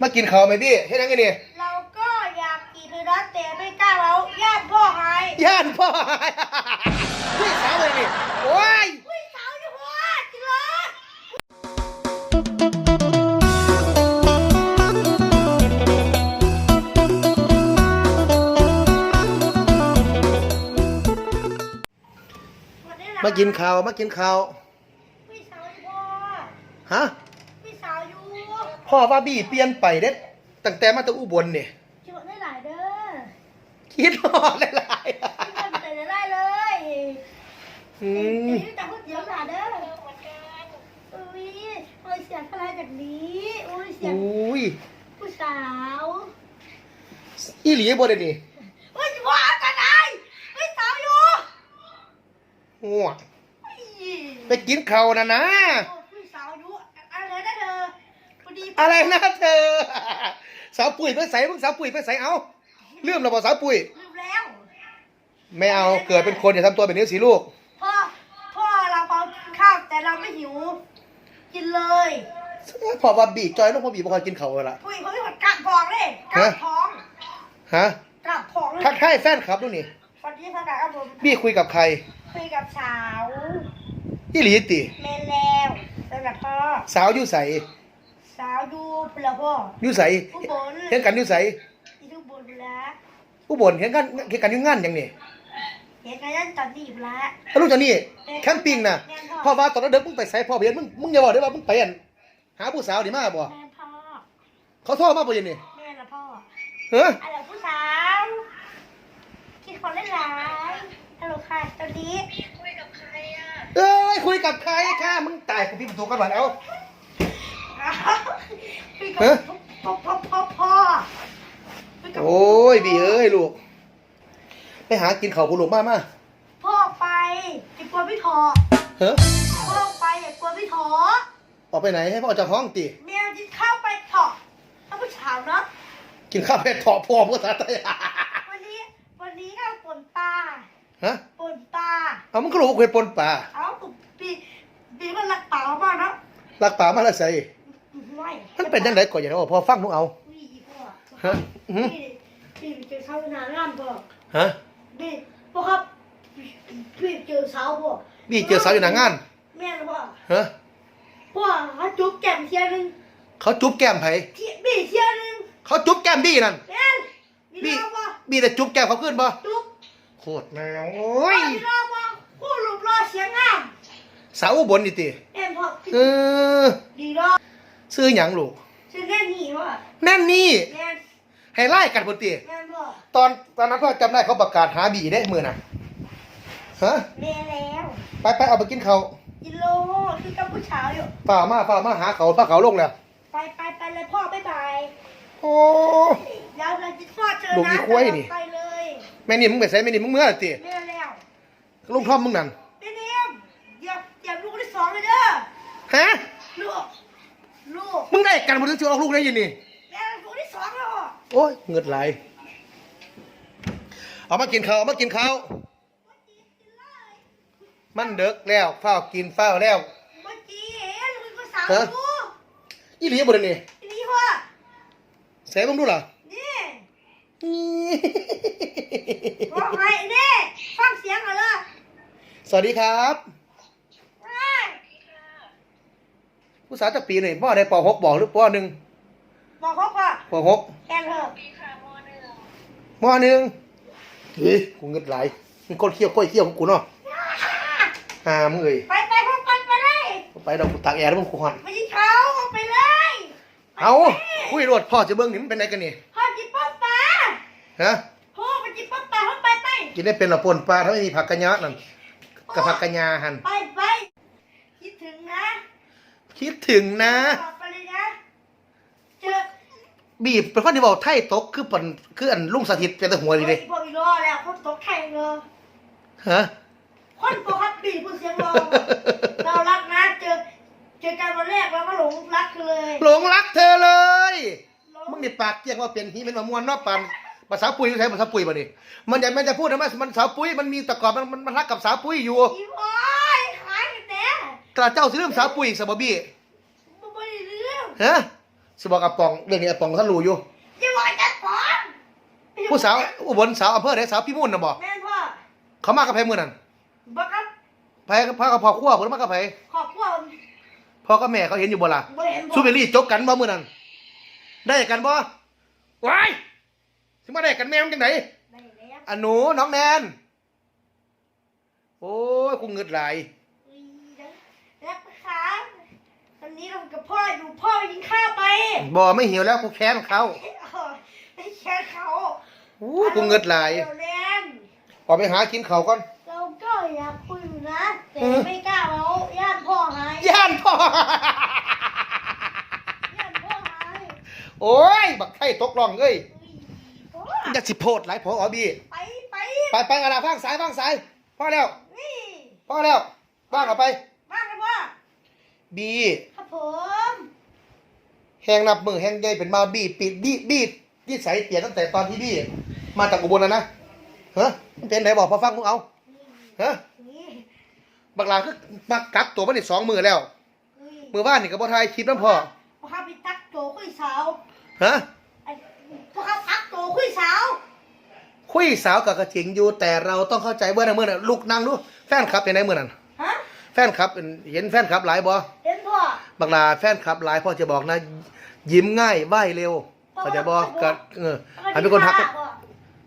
มากินข้าวไหมพี่เฮ็ดยังไงนี่เราก็อยากกินนะแต่ไม่กล้าเราญาติพ่อหายย่านพ่อพี่สาวเลยนี่โอ้ยอุ้ยสาวอยู่พ่อกินเลยมากินข้าวมากินข้าวพี่สาวอยู่พ่อฮะพี่สาวอยู่ พ่อว่าบี้เปลี่ยนไปเด็ดตั้งแต่มาตั้งอุบลนี่ชิบได้หลายเด้อคิดฮอดหลายพี่คนแต่ได้เลยๆอืมนี่แต่พูดเสียงหลายเด้ออุ้ยเอ้ยเสียงอะไรแบบนี้อุ้ยเสียงอุ้ยผู้สาวอีหลีบ่ได้นี่อุ้ยว่ากันไงพี่สาวอยู่ง่วงอุ้ยไปกินข้าวนะนะ โอ้พี่สาวอยู่อะไรนะเธอพ อดีอะไรนะเธอ สาวปุ๋ยไปใส่มึงสาวปุ๋ยไปใส่เอาเรื่องเราบอกสาวปุ๋ย ลืมแล้ว ไม่เอาเกิดเป็นคนอย่าทำตัวแบบนี้สิลูก พ่อ พ่อเราเปากินข้าวแต่เราไม่หิว กินเลยพอว่าบีจอยต้องพอบีบอกกินเขาวละ ปุ้ยเขาไม่หมดกลับท้องเลยกลับท้องฮะ กลับท้องเลยทักทายแฟนครับดูนี่สวัสดีค่ะครับผมบี้คุยกับใครคุยกับสาวอีหลีติแม่แล้วสำหรับพ่อ สาวอยู่ใส สาวดูเปล่าพ่ออยู่ใสผู้บนเห็นกันอยู่ใสอีทุกบนแล้วผู้บนเห็นกันเห็นกันอยู่งานอย่างนี้เห็นกันยันตอนนี้อยู่แล้วแล้วลูกเจะนี่แคมปิ้งน่ะพ่อว่าตอนนั้นเด็กมึงไปใส่พ่อเบียนมึงมึงอย่าบอกได้ว่ามึงไปอั่นหาผู้สาวดีมากบ่แม่พ่อเขาโทรมาบ่ยันนี่แม่ละพ่อเฮ้ยอะไรผู้สาวคิดคนเล่นหลายฮัลโหลค่ะตอนนี้เอ้ยคุยกับใครค่ะมึงตายกูพี่ประตูกันหน่อยเอา คุยกับเอ๊ะพ่อพ่อพ่อพ่อคุกับโอ้ยบีเอ้ยลูก ไปหากินข้าวกูลูกมามาพ่อไปอย่ากลัวพี่ทอเฮ้ยพ่อไปอย่ากลัวพี่ทอออกไปไหนให้พ่อจะห้องตีแมวกินข้าวไปเถอะถ้าผู้ชายเนาะกินข้าวเป็ดถอพ่อภาษาไทยวันนี้วันนี้ก็ป่นปลาฮะป่นปลาเอามึงก็รู้ว่าเคยปนป่าเอาตุบปีปีมันรักเปล่าบ้างเนาะลักป่ามาแล้วใส่ไม่มันเป็นยังไงก่อนอย่างนั้นพอฟังมึงเอาอุ้ยอีพ่อฮะอื้อหือพี่พี่เจอเช้าหนางานพ่อฮะพี่พ่อครับพี่เจอเช้าพ่อนี่เจอสาวอยู่หน้างาน แม่นะพ่อฮะพ่อเขาจุ๊บแก้มเทียนึงเขาจุ๊บแก้มไผเทียบี้เทียนึงเขาจุ๊บแก้มบี้นั่นแม่นมีบี้รอบป่ะบี้แต่จุ๊บแก้มเขาขึ้นบ่จุ๊บโคตรแมวโอ้ยมีรอบป่ะคู่รูปรอเสียงงามสาวอุบลนี่ติแม่นพ่อเออดีรอบ ซื้อหยังลูกชื่อแน่นี่พ่อแน่นนี่แม่นให้ไล่กันพุ่นติแม่นพ่อตอนตอนนั้นพ่อจำได้เขาประกาศหาบีได้มือน่ะฮะแม่แล้วไปไปเอาไปกินเขาวกิโลคือกับผู้ชายอยู่ ฝ่ามาฝ่ามาหาเขาฝ่าเขาลงแล้ว ไปไปไปเลยพ่อบ๊ายบายโอ้เดี๋ยวเราจะทอดเจอลูกอีนะกล้วยนี่ ไปเลยแม่นี่มึงไปใส่แม่นี่มึงเมื่อไหร่ติแม่แล้วลุงท่อมมึงนั่นแม่เนียมเดี๋ยวเดี๋ยวลูกที่สองเลยเด้อฮะลูกลูก มึงได้กันหมดถึงจะออกลูกได้ยินนี่แม่ลูกที่สองแล้วพ่อโอ้ยเงิดไหลเอามากินข้าวเอามากินข้าวมันเด็กแล้วเฝ้าวกินเฝ้าวแล้วเมื่อกี้เห็นมึงก็สาวฮะดูอีหลีบ่ได้นี่นี่พ่อเสมึงดูล่ะนี่นี่ว่าไงนี่ฟังเสียงก่อนเลยสวัสดีครับ เฮ้ย ผู้สาวจากปีหนึ่งพ่อได้ปหกบอกหรือปหนึ่งบอกเขาว่าปหกแอนเถอะมหนึ่งเฮ้ยกูเงิดไหลมึงก้นเขี้ยวก้อยเขี้ยวของกูเนาะหามึงเอ้ยไปไปพ่อไปไปเลยไปดอกกูตากแอร์แล้วมึงกูหันไปยิงเขาไปเลยเอาคุยรวดพ่อจะเบิ่งนี่มันเป็นไงกันนี่พ่อจิบป๊อปปลาฮะพ่อไปจิบป๊อปปลาพ่อไปไปกินได้เป็นละปนปลาถ้าไม่มีผักกระยะนั่นกับผักกระยาหันไปไปคิดถึงนะ คิดถึงนะบอกไปเลยนะเจอบีบเป็นคนที่บอกไทยตกคือปันคืออันลุงสถิตเป็นแต่หัวดีเลยพวกอีรอแล้วคนตกแข่งเลยฮะคนปกติพูดเสียงรอเรารักนะเจอเจอกันวันแรกเราก็หลงรักเลยหลงรักเธอเลยหลงมึงนี่ปากเจียงว่าเป็นฮีเป็นมะม่วนเนอกปันภาษาปุยใช้ภาษาปุยบ่นี่มันจะมันจะพูดนะมันมันสาวปุยมันมีแตะกอนมันมันมันรักกับสาวปุยอยู่อีบอ ยขายกันแน่กระเจ้าสิเรื่องสาวปุยอีกสบบี้บ่บ่ได้เรื่องฮะสิบอกกับปองเรื่องนี้อาปองท่านรู้อยู่ อย่าบอกจัดปอนผู้สาวอุบลสาวอำเภอไหนสาวพี่มุ่นน่ะบอกแม่นพ่อเขามากับไผมื้อนั้นบักครับไผพากับพ่อครัวเพิ่นมากับไผขอบคุณ พ่อกับแม่เขาเห็นอยู่บ่ล่ะบ่เห็นบ่ ซูเปอรี่จบกันบ่มื้อนั้นได้กันบ่ว้ายสิมาได้กันแม่มันจังได ได้แล้วอันหนูน้องแนน โอ้ยกูเงิดหลายอุ้ยแล้วค่ะ ตอนนี้เรากับพ่ออยู่พ่อไปกินข้าวไปบ่ไม่หิวแล้วกูแค้นเขาไอ้แค่เขาโอ้ยกูเงิดหลายเดี๋ยวเล่นออกไปหากินข้าวก่อนเราก็อยากคุยอยู่นะแต่อืมไม่กล้าเอาญาติพ่อหายย่านพ่อญาติพ่อหายโอ้ยบักไทยตกล่องเอ้ยอุ้ยพ่ออย่าสิโพดหลายพออบีไปไปไปไปกระดาษฟังสายฟังสายพอแล้วนี่พอแล้วว่างเอาไปมากันพ่อบีครับ ผมแหงนับมือแหงใหญ่เป็นมาบีปิดบีบีที่ใสเปลี่ยนตั้งแต่ตอนที่บีมาจากอุบลแล้วนะเฮ้ยมันเป็นไหนบอกพอฟังมึงเอาเฮ้ยนี่บักลาคือมากักตัวมาได้สองมือแล้วอุ้ยมือว่านนี่กับบ่ทายคลิปน้ำพ่อพ่อครับไปตักโตคุยสาวฮะไอ้พ่อครับตักโตคุยสาวคุยสาวกับกระจิงอยู่ แต่เราต้องเข้าใจเมื่อนะเมื่อน่ะลูกนั่งดูแฟนคลับเป็นไหนเมื่อนั้นฮะแฟนคลับเป็นเห็นแฟนคลับหลายบ่เห็นพ่อ บักลาแฟนคลับหลายพ่อจะบอกนะ ยิ้มง่ายไหวเร็วเขาใจะบอกกัเออให้เป็นคนทักพ่อ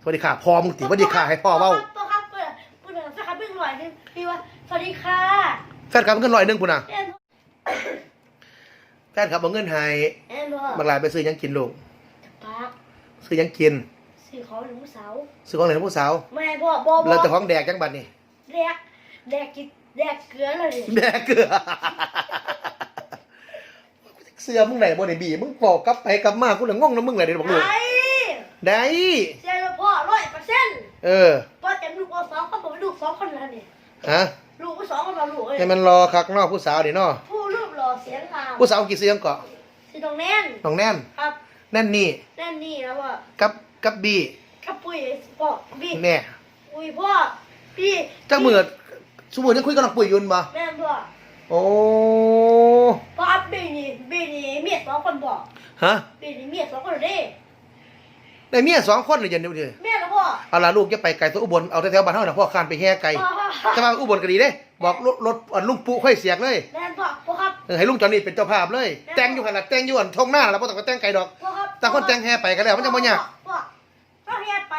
สวัสดีค่ะพอมึงติสวัสดีค่ะให้พ่อเว้าพ่อครับเปิดเปิดสักคำเพิ่งหน่อยนึงพี่ว่าสวัสดีค่ะแฟนคลับเงินร้อยหนึงพุ่นน่ะเอ็นแฟนคลับเอาเงินให้เอ็นพ่อบักลาไปซื้อหยังกินลูกปากซื้อหยังกินสื่อของหนึ่งผู้สาวซื้อของไหนผู้สาวแม่พ่อบอกบเราอกจะของแดกจังบัดนี่แดกแดกกินแดกเกลือเลยดิแดกเกลือ เสื้อมึงไหนบ่ได้บีมึงบอกกลับไปกลับมากูเลยงงนะมึงเลยเดี๋ยวบอกลูกไอ้ได้เจ้าพ่อร้อยเปอร์เซ็นต์เออพ่อแต่ลูกเอาสองคนผมลูกสองคนแล้วนี่ฮะลูกก็สองคนเราลูกเอ้ยให้มันรอคักเนอกผู้สาวดิเนาะผู้รูปหล่อเสียงงามผู้สาวกี่เสียงเกาะสิตรงแน่นน้องแน่นครับแน่นนี่แน่นนี่แล้วพ่อกับกับบีกับปุ้ยพ่อพี่แน่อุ้ยพ่อพี่จักมือสมมุติยังคุยกับน้องปุ๋ยอยุนบ่แม่นพ่อโอ้พ่ออัพบีนี่บีนี่เมียสอง คนบอกฮะบีนี่เมียสองคนเด้ได้เมียสองคนเลยยันเดียวเดียวแม่แล้วพ่อเอาล่ะลูกจะไปไกลตัวอุบลเอาแถวๆบ้านเฮาน่ะพ่อคานไปแห่ไกลพ่อพ่อจะมาอุบลก็ดีเด้ บอกรถรถอันลุงปู่ค่อยเสียกเลยแม่นพ่อพ่อครับเออให้ลุงจอนนี่เป็นเจ้าภาพเลย แต่งอยู่หั่นล่ะแต่งอยู่อันทงหน้าแล้วบ่ต้องไปแต่งไกลดอกพ่อครับแต่คนแต่งแห่ไปก็แล้วมันจะบ่ยากพ่อเขาแห่ไป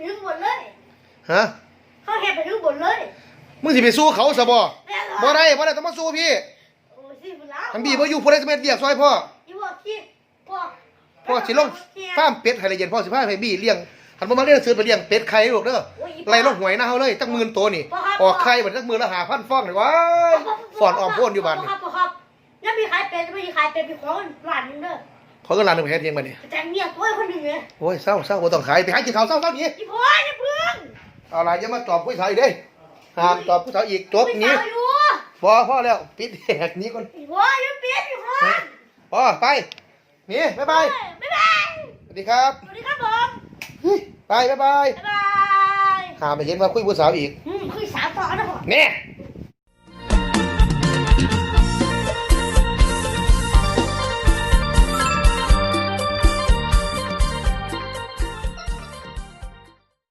ถึงบนเลยฮะเขาแห่ไปถึงบนเลยมึงสิไปสู้เขาซะบ่แม่นบ่ได้บ่ได้ต้องมาสู้พี่โอ้ยสิบแล้วทันพี่บ่อยู่ผู้ใดสิมาเฮ็ดเรียกซอยพ่ออีพ่อ ที่พ่อพ่อสิลงฟาร์มเป็ดให้ละเอียดพ่อสิพาไปบี้เลี้ยงคันบ่มาเลี้ยงซื้อไปเลี้ยงเป็ดไข่ลูกเด้อไล่ลงหวยหน้าเฮาเลยจักหมื่นตัวนี่ออกไข่บัดจักมือละ5,000ฟองนี่ว้ายฟอนออมโพนอยู่บ้านพ่นี่ครับพ่อครับยังมีขายเป็นไม่มีขายเป็นมีของหลานนึงเด้อขอเงินล้านหนึงไปเฮ็ดเองบัดนี้แต่เมียตัวคนหนึ่งไงโอ้ยเศร้าเศร้าบ่ต้องขายไปหากินข้าวเศร้าเศร้านี้อีพ่อเนี่ยเพื่อนเอาล่ะอย่ามาตอบผู้สาวอีกเด้ห้ามตอบผู้สาวอีกจบพี่นี้สาวอยู่พอพอแล้วปิดแหกหนี้ก่อนอีพ่ออยู่เปียกอีพ่อพอไป หนี่บ๊ายบาย บ๊ายบาย สวัสดีครับ สวัสดีครับผมเฮ้ยไปบ๊ายบาย บ๊ายบายหาไปเห็นว่าคุยผู้สาวอีก อืมคุยสามต่อนะพ่อเนี่ยอ